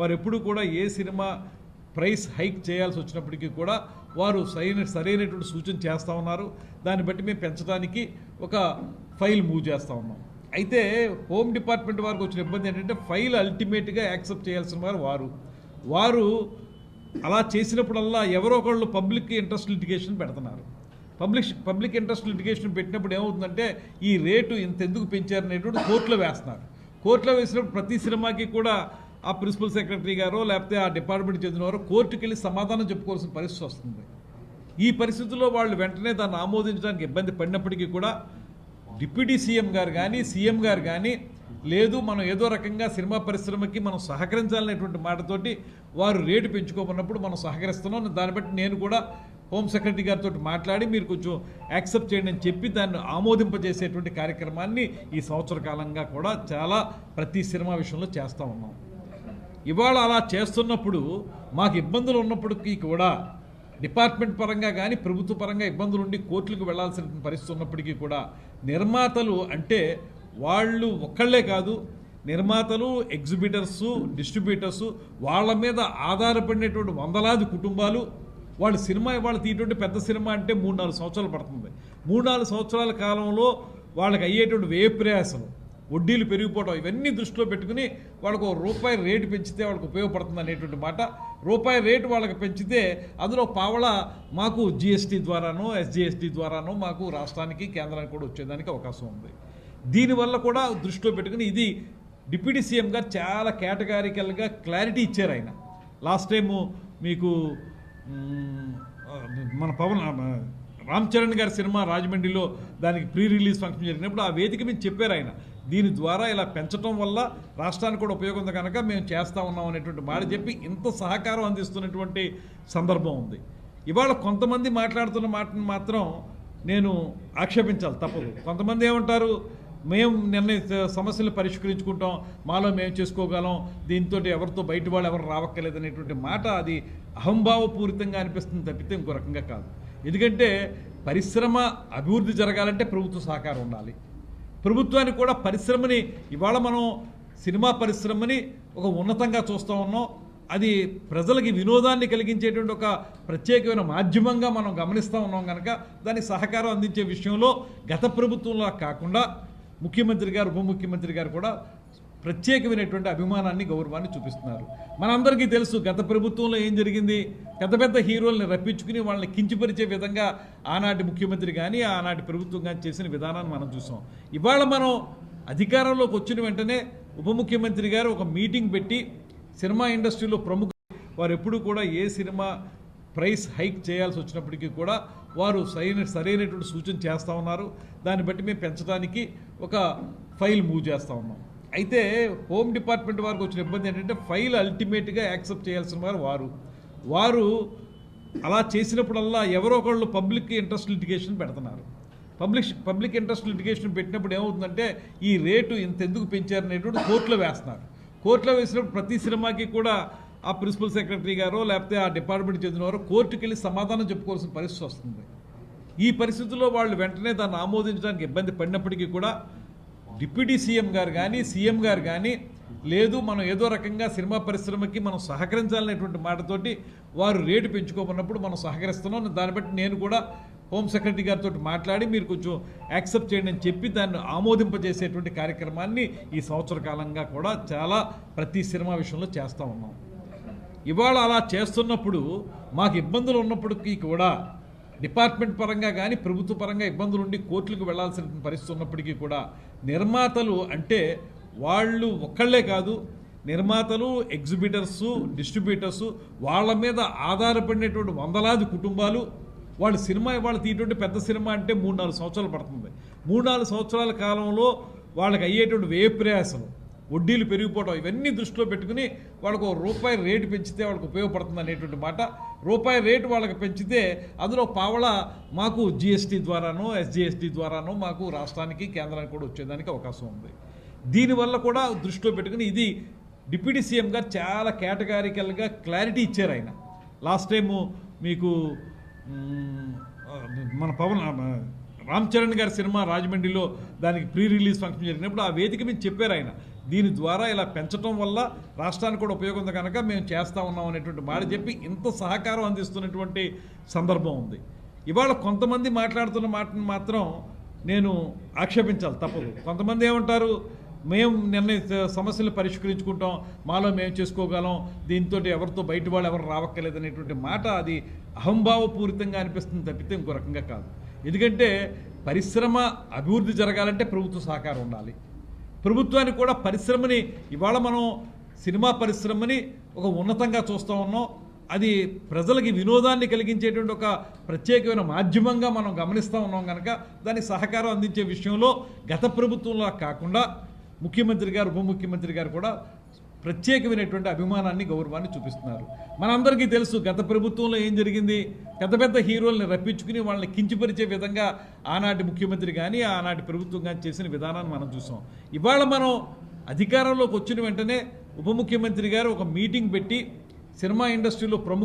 వారు ఎప్పుడు కూడా ఏ సినిమా ప్రైస్ హైక్ చేయాల్సి వచ్చినప్పటికీ కూడా వారు సరైన సరైనటువంటి సూచన చేస్తూ ఉన్నారు. దాన్ని బట్టి మేము పెంచడానికి ఒక ఫైల్ మూవ్ చేస్తూ ఉన్నాం. అయితే హోమ్ డిపార్ట్మెంట్ వారికి వచ్చిన ఇబ్బంది ఏంటంటే ఫైల్ అల్టిమేట్గా యాక్సెప్ట్ చేయాల్సిన వారు వారు. వారు అలా చేసినప్పుడల్లా ఎవరో ఒకళ్ళు పబ్లిక్ ఇంట్రెస్ట్ లిటిగేషన్ పెడుతున్నారు. పబ్లిక్ పబ్లిక్ ఇంట్రెస్ట్ లిటిగేషన్ పెట్టినప్పుడు ఏమవుతుందంటే ఈ రేటు ఇంత ఎందుకు పెంచారనేటువంటి కోర్టులో వేస్తున్నారు. కోర్టులో వేసినప్పుడు ప్రతి సినిమాకి కూడా ఆ ప్రిన్సిపల్ సెక్రటరీ గారో లేకపోతే ఆ డిపార్ట్మెంట్ చెందిన వారు కోర్టుకి వెళ్ళి సమాధానం చెప్పుకోవాల్సిన పరిస్థితి వస్తుంది. ఈ పరిస్థితుల్లో వాళ్ళు వెంటనే దాన్ని ఆమోదించడానికి ఇబ్బంది పడినప్పటికీ కూడా డిప్యూటీ సీఎం గారు కానీ సీఎం గారు కానీ లేదు మనం ఏదో రకంగా సినిమా పరిశ్రమకి మనం సహకరించాలనేటువంటి మాటతోటి వారు రేటు పెంచుకోమన్నప్పుడు మనం సహకరిస్తున్నాం. దాన్ని బట్టి నేను కూడా హోమ్ సెక్రటరీ గారితో మాట్లాడి మీరు కొంచెం యాక్సెప్ట్ చేయండి అని చెప్పి దాన్ని ఆమోదింపజేసేటువంటి కార్యక్రమాన్ని ఈ సంవత్సర కాలంగా కూడా చాలా ప్రతి సినిమా విషయంలో చేస్తూ ఉన్నాం. ఇవాళ అలా చేస్తున్నప్పుడు మాకు ఇబ్బందులు ఉన్నప్పటికీ కూడా డిపార్ట్మెంట్ పరంగా కానీ ప్రభుత్వ పరంగా ఇబ్బందులు ఉండి కోర్టులకు వెళ్ళాల్సిన పరిస్థితి ఉన్నప్పటికీ కూడా నిర్మాతలు అంటే వాళ్ళు ఒక్కళ్ళే కాదు నిర్మాతలు ఎగ్జిబిటర్స్ డిస్ట్రిబ్యూటర్స్ వాళ్ళ మీద ఆధారపడినటువంటి వందలాది కుటుంబాలు వాళ్ళు సినిమా ఇవాళ తీయటువంటి పెద్ద సినిమా అంటే మూడు నాలుగు సంవత్సరాలు పడుతుంది. మూడు నాలుగు సంవత్సరాల కాలంలో వాళ్ళకి అయ్యేటువంటి వ్యయ ప్రయాసలు వడ్డీలు పెరిగిపోవడం ఇవన్నీ దృష్టిలో పెట్టుకుని వాళ్ళకు ఒక రూపాయి రేటు పెంచితే వాళ్ళకు ఉపయోగపడుతుంది అనేటువంటి మాట. రూపాయి రేటు వాళ్ళకి పెంచితే అందులో పావల మాకు జిఎస్టీ ద్వారానో ఎస్జిఎస్టీ ద్వారానో మాకు రాష్ట్రానికి కేంద్రానికి కూడా వచ్చేదానికి అవకాశం ఉంది. దీనివల్ల కూడా దృష్టిలో పెట్టుకుని ఇది డిప్యూటీ సీఎం గారు చాలా కేటగారికల్గా క్లారిటీ ఇచ్చారు ఆయన. లాస్ట్ టైము మీకు మన పవన్ రామ్ చరణ్ గారి సినిమా రాజమండ్రిలో దానికి ప్రీ రిలీజ్ ఫంక్షన్ జరిగినప్పుడు ఆ వేదిక మీద చెప్పారు ఆయన. దీని ద్వారా ఇలా పెంచడం వల్ల రాష్ట్రానికి కూడా ఉపయోగం ఉంది కనుక మేము చేస్తా ఉన్నాం అనేటువంటి మాట చెప్పి ఇంత సహకారం అందిస్తున్నటువంటి సందర్భం ఉంది. ఇవాళ కొంతమంది మాట్లాడుతున్న మాటను మాత్రం నేను ఆక్షేపించాలి తప్పదు. కొంతమంది ఏమంటారు? మేము నిర్ణయ సమస్యలు పరిష్కరించుకుంటాం మాలో మేము చేసుకోగలం దీంతో ఎవరితో బయట వాళ్ళు ఎవరు రావక్కర్లేదు అనేటువంటి మాట అది అహంభావపూరితంగా అనిపిస్తుంది తప్పితే ఇంకో రకంగా కాదు. ఎందుకంటే పరిశ్రమ అభివృద్ధి జరగాలంటే ప్రభుత్వ సహకారం ఉండాలి. ప్రభుత్వానికి కూడా పరిశ్రమని ఇవాళ మనం సినిమా పరిశ్రమని ఒక ఉన్నతంగా చూస్తూ ఉన్నాం. అది ప్రజలకి వినోదాన్ని కలిగించేటువంటి ఒక ప్రత్యేకమైన మాధ్యమంగా మనం గమనిస్తూ ఉన్నాం కనుక దానికి సహకారం అందించే విషయంలో గత ప్రభుత్వంలో కాకుండా ముఖ్యమంత్రి గారు ఉప ముఖ్యమంత్రి గారు కూడా ప్రత్యేకమైనటువంటి అభిమానాన్ని గౌరవాన్ని చూపిస్తున్నారు. మనందరికీ తెలుసు గత ప్రభుత్వంలో ఏం జరిగింది? పెద్ద పెద్ద హీరోల్ని రప్పించుకుని వాళ్ళని కించిపరిచే విధంగా ఆనాటి ముఖ్యమంత్రి కానీ ఆనాటి ప్రభుత్వం కానీ చేసిన విధానాన్ని మనం చూసాం. ఇవాళ మనం అధికారంలోకి వచ్చిన వెంటనే ఉప ముఖ్యమంత్రి గారు ఒక మీటింగ్ పెట్టి సినిమా ఇండస్ట్రీలో ప్రముఖ వారు ఎప్పుడూ కూడా ఏ సినిమా ప్రైస్ హైక్ చేయాల్సి వచ్చినప్పటికీ కూడా వారు సరైన సరైనటువంటి సూచన చేస్తూ ఉన్నారు. దాన్ని బట్టి మేము పెంచడానికి ఒక ఫైల్ మూవ్ చేస్తూ ఉన్నాం. అయితే హోమ్ డిపార్ట్మెంట్ వారికి వచ్చిన ఇబ్బంది ఏంటంటే ఫైల్ అల్టిమేట్గా యాక్సెప్ట్ చేయాల్సిన వారు వారు. వారు అలా చేసినప్పుడల్లా ఎవరో ఒకళ్ళు పబ్లిక్ ఇంట్రెస్ట్ లిటిగేషన్ పెడుతున్నారు. పబ్లిక్ పబ్లిక్ ఇంట్రెస్ట్ లిటిగేషన్ పెట్టినప్పుడు ఏమవుతుందంటే ఈ రేటు ఇంత ఎందుకు పెంచారనేటువంటి కోర్టులో వేస్తున్నారు. కోర్టులో వేసినప్పుడు ప్రతి సినిమాకి కూడా ఆ ప్రిన్సిపల్ సెక్రటరీ గారో లేకపోతే ఆ డిపార్ట్మెంట్ చెందిన కోర్టుకి వెళ్ళి సమాధానం చెప్పుకోవాల్సిన పరిస్థితి వస్తుంది. ఈ పరిస్థితుల్లో వాళ్ళు వెంటనే దాన్ని ఆమోదించడానికి ఇబ్బంది పడినప్పటికీ కూడా డిప్యూటీ సీఎం గారు కానీ సీఎం గారు కానీ లేదు మనం ఏదో రకంగా సినిమా పరిశ్రమకి మనం సహకరించాలనేటువంటి మాటతోటి వారు రేటు పెంచుకోమన్నప్పుడు మనం సహకరిస్తున్నాం. దాన్ని బట్టి నేను కూడా హోమ్ సెక్రటరీ గారితో మాట్లాడి మీరు కొంచెం యాక్సెప్ట్ చేయండి అని చెప్పి దాన్ని ఆమోదింపజేసేటువంటి కార్యక్రమాన్ని ఈ సంవత్సర కాలంగా కూడా చాలా ప్రతి సినిమా విషయంలో చేస్తూ ఉన్నాం. ఇవాళ అలా చేస్తున్నప్పుడు మాకు ఇబ్బందులు ఉన్నప్పటికీ కూడా డిపార్ట్మెంట్ పరంగా కానీ ప్రభుత్వ పరంగా ఇబ్బందులు ఉండి కోర్టులకు వెళ్ళాల్సిన పరిస్థితి ఉన్నప్పటికీ కూడా నిర్మాతలు అంటే వాళ్ళు ఒక్కళ్ళే కాదు నిర్మాతలు ఎగ్జిబిటర్స్ డిస్ట్రిబ్యూటర్స్ వాళ్ళ మీద ఆధారపడినటువంటి వందలాది కుటుంబాలు వాళ్ళు సినిమా ఇవాళ తీయటువంటి పెద్ద సినిమా అంటే మూడు నాలుగు సంవత్సరాలు పడుతుంది. మూడు నాలుగు సంవత్సరాల కాలంలో వాళ్ళకి అయ్యేటువంటి వ్యయ ప్రయాసలు వడ్డీలు పెరిగిపోవడం ఇవన్నీ దృష్టిలో పెట్టుకుని వాళ్ళకు ఒక రూపాయి రేటు పెంచితే వాళ్ళకు ఉపయోగపడుతుంది అనేటువంటి మాట. రూపాయి రేటు వాళ్ళకి పెంచితే అందులో పావల మాకు జిఎస్టీ ద్వారానో ఎస్జిఎస్టీ ద్వారానో మాకు రాష్ట్రానికి కేంద్రానికి కూడా వచ్చేదానికి అవకాశం ఉంది. దీనివల్ల కూడా దృష్టిలో పెట్టుకుని ఇది డిప్యూటీ సీఎం గారు చాలా కేటగారికల్గా క్లారిటీ ఇచ్చారు ఆయన. లాస్ట్ టైము మీకు మన పవన్ రామ్ చరణ్ గారి సినిమా రాజమండ్రిలో దానికి ప్రీ రిలీజ్ ఫంక్షన్ జరిగినప్పుడు ఆ వేదిక మీద చెప్పారు ఆయన. దీని ద్వారా ఇలా పెంచడం వల్ల రాష్ట్రానికి కూడా ఉపయోగం ఉంది కనుక మేము చేస్తా ఉన్నాం అనేటువంటి మాట చెప్పి ఇంత సహకారం అందిస్తున్నటువంటి సందర్భం ఉంది. ఇవాళ కొంతమంది మాట్లాడుతున్న మాటను మాత్రం నేను ఆక్షేపించాలి తప్పదు. కొంతమంది ఏమంటారు? మేము నిర్ణయ సమస్యలు పరిష్కరించుకుంటాం. మాలో మేము చేసుకోగలం. దీంతో ఎవరితో బయట వాళ్ళు ఎవరు రావక్కర్లేదు అనేటువంటి మాట అది అహంభావపూరితంగా అనిపిస్తుంది తప్పితే ఇంకో రకంగా కాదు. ఎందుకంటే పరిశ్రమ అభివృద్ధి జరగాలంటే ప్రభుత్వ సహకారం ఉండాలి. ప్రభుత్వానికి కూడా పరిశ్రమని ఇవాళ మనం సినిమా పరిశ్రమని ఒక ఉన్నతంగా చూస్తూ ఉన్నాం. అది ప్రజలకి వినోదాన్ని కలిగించేటువంటి ఒక ప్రత్యేకమైన మాధ్యమంగా మనం గమనిస్తూ ఉన్నాం కనుక దానికి సహకారం అందించే విషయంలో గత ప్రభుత్వంలో కాకుండా ముఖ్యమంత్రి గారు ఉప ముఖ్యమంత్రి గారు కూడా ప్రత్యేకమైనటువంటి అభిమానాన్ని గౌరవాన్ని చూపిస్తున్నారు. మనందరికీ తెలుసు గత ప్రభుత్వంలో ఏం జరిగింది? పెద్ద పెద్ద హీరోల్ని రప్పించుకుని వాళ్ళని కించిపరిచే విధంగా ఆనాటి ముఖ్యమంత్రి కానీ ఆనాటి ప్రభుత్వం కానీ చేసిన విధానాన్ని మనం చూసాం. ఇవాళ మనం అధికారంలోకి వచ్చిన వెంటనే ఉప ముఖ్యమంత్రి గారు ఒక మీటింగ్ పెట్టి సినిమా ఇండస్ట్రీలో ప్రముఖ